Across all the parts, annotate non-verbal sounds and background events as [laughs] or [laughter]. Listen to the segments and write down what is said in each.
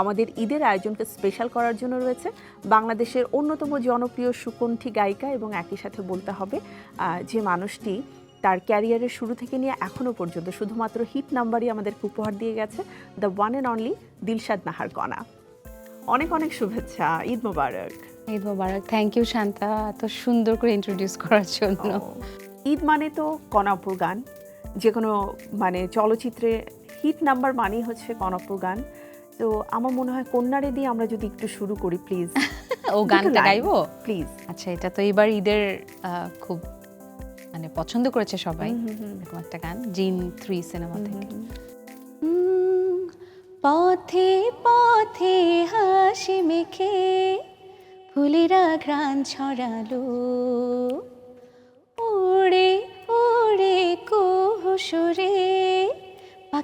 আমাদের ঈদের আয়োজনকে স্পেশাল করার জন্য রয়েছে। বাংলাদেশের অন্যতম জনপ্রিয় সুকণ্ঠী গায়িকা এবং একই সাথে বলতে হবে যে মানুষটি তার ক্যারিয়ারের শুরু থেকে নিয়ে এখনও পর্যন্ত শুধুমাত্র হিট নাম্বারই আমাদেরকে উপহার দিয়ে গেছে the one and only Dilshad Nahar Kona. অনেক অনেক শুভেচ্ছা ঈদ মোবারক। ঈদ মোবারক। থ্যাংক ইউ শান্তা এত সুন্দর করে ইন্ট্রোডিউস করার জন্য। ঈদ মানে তো কনাপুর গান যে কোনো মানে চলচ্চিত্রে হিট নাম্বার মানেই হচ্ছে কনাপুর গান তো আমার মনে হয় কন্যারে দিয়ে আমরা যদি একটু শুরু করি প্লিজ [laughs] ও গানটা গাইবো? প্লিজ আচ্ছা এটা তো এবার ঈদের খুব মানে পছন্দ করেছে সবাই এরকম একটা গান জিন থ্রি সিনেমা থেকে। পথে পথে হাসি মেখে ফুলেরা ঘ্রাণ ছড়ালো।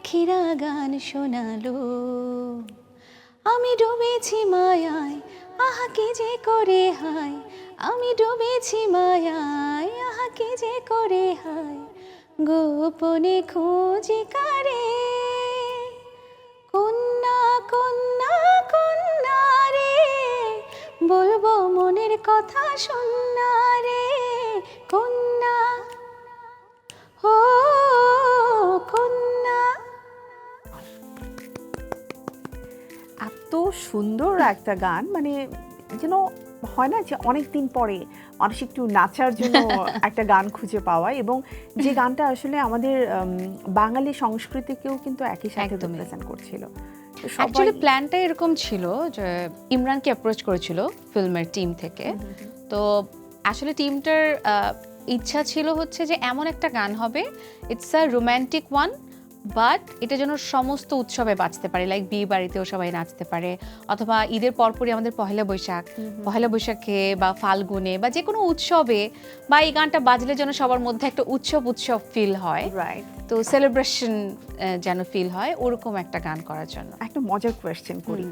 পাখিরা গান শোনালো। আমি ডুবেছি মায়ায়, আহা কি যে করে হায়। আমি ডুবেছি মায়ায়, আহা কি যে করে হায়। গোপনে খুঁজি কারে? কন্যা কন্যা কন্যা রে, বলব মনের কথা শোনা। এত সুন্দর একটা গান মানে যেন হয় না যে অনেক দিন পরে মানুষ একটু নাচার জন্য [laughs] একটা গান খুঁজে পাওয়া এবং যে গানটা আসলে আমাদের বাঙালি সংস্কৃতিকেও কিন্তু একই সাথে। রিপ্রেজেন্ট করছিল। অ্যাকচুয়ালি প্ল্যানটা এরকম ছিল যে ইমরানকে অ্যাপ্রোচ করেছিল ফিল্মের টিম থেকে। তো আসলে টিমটার ইচ্ছা ছিল হচ্ছে যে এমন একটা গান হবে। It's a romantic one but এটা যেন সমস্ত উৎসবে বাঁচতে পারে লাইক বিয়ে বাড়িতেও সবাই নাচতে পারে অথবা ঈদের পরপরই আমাদের পহেলা বৈশাখ পহেলা বৈশাখে বা ফাল্গুনে বা যে কোনো উৎসবে বা এই গানটা বাজলে যেন সবার মধ্যে একটা উৎসব উৎসব ফিল হয়। রাইট তো সেলিব্রেশন যেন ফিল হয় ওরকম একটা গান করার জন্য। একটা মজার কোয়েশ্চেন করি।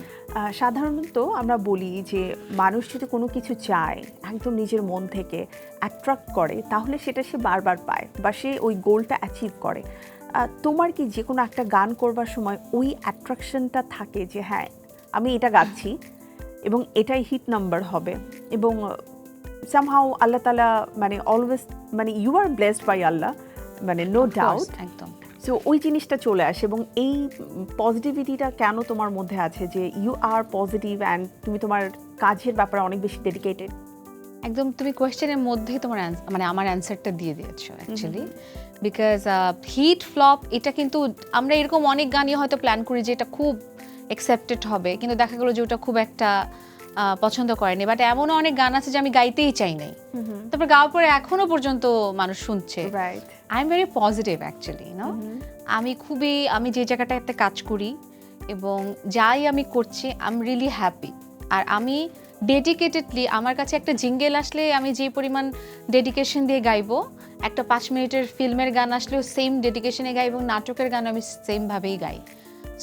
সাধারণত আমরা বলি যে মানুষ যদি কোনো কিছু চায় একদম নিজের মন থেকে অ্যাট্রাক্ট করে তাহলে সেটা সে বারবার পায় বা সে ওই গোলটা অ্যাচিভ করে। তোমার কি যে কোনো একটা গান করবার সময় ওই অ্যাট্রাকশনটা থাকে যে হ্যাঁ আমি এটা গাচ্ছি এবং এটাই হিট নাম্বার হবে এবং সামহাও আল্লাহ তালা মানে অলওয়েজ মানে you are blessed by Allah মানে নো ডাউট একদম। সো ওই জিনিসটা চলে আসে এবং এই পজিটিভিটিটা কেন তোমার মধ্যে আছে যে ইউ আর পজিটিভ অ্যান্ড তুমি তোমার কাজের ব্যাপারে অনেক বেশি ডেডিকেটেড একদম তুমি কোয়েশ্চেনের মধ্যেই তোমার মানে আমার অ্যান্সারটা দিয়ে দিয়েছ অ্যাকচুয়ালি বিকজ হিট ফ্লপ এটা কিন্তু আমরা এরকম অনেক গানই হয়তো প্ল্যান করি যে এটা খুব অ্যাকসেপ্টেড হবে কিন্তু দেখা গেলো যে ওটা খুব একটা পছন্দ করেনি। বাট এমনও অনেক গান আছে যে আমি গাইতেই চাই নাই। তারপর গাওয়ার পরে এখনও পর্যন্ত মানুষ শুনছে। Right I am very positive actually no আমি খুবই আমি যে জায়গাটাতে কাজ করি এবং যাই আমি করছি আই এম রিয়েলি হ্যাপি আর আমি ডেডিকেটেডলি আমার কাছে একটা জিঙ্গেল আসলে আমি যে পরিমাণ ডেডিকেশন দিয়ে গাইবো একটা পাঁচ মিনিটের ফিল্মের গান আসলেও সেম ডেডিকেশনে গাই এবং নাটকের গান আমি সেমভাবেই গাই।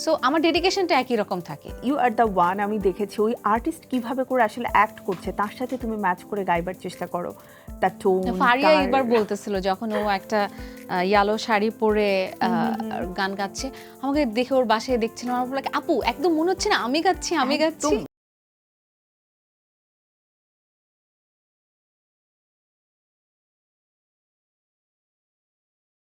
সো আমার ডেডিকেশনটা একই রকম থাকে। ইউ আর দ্য ওয়ান আমি দেখেছি ওই আর্টিস্ট কীভাবে করে আসলে অ্যাক্ট করছে তার সাথে তুমি ম্যাচ করে গাইবার চেষ্টা করো। তার টোন ফারিয়া একবার বলতেছিল যখন ও একটা ইয়ালো শাড়ি পরে গান গাচ্ছে আমাকে দেখে ওর বাসায় দেখছিলাম আমার বলে আপু একদম মনে হচ্ছে না আমি গাচ্ছি আমি গাচ্ছি।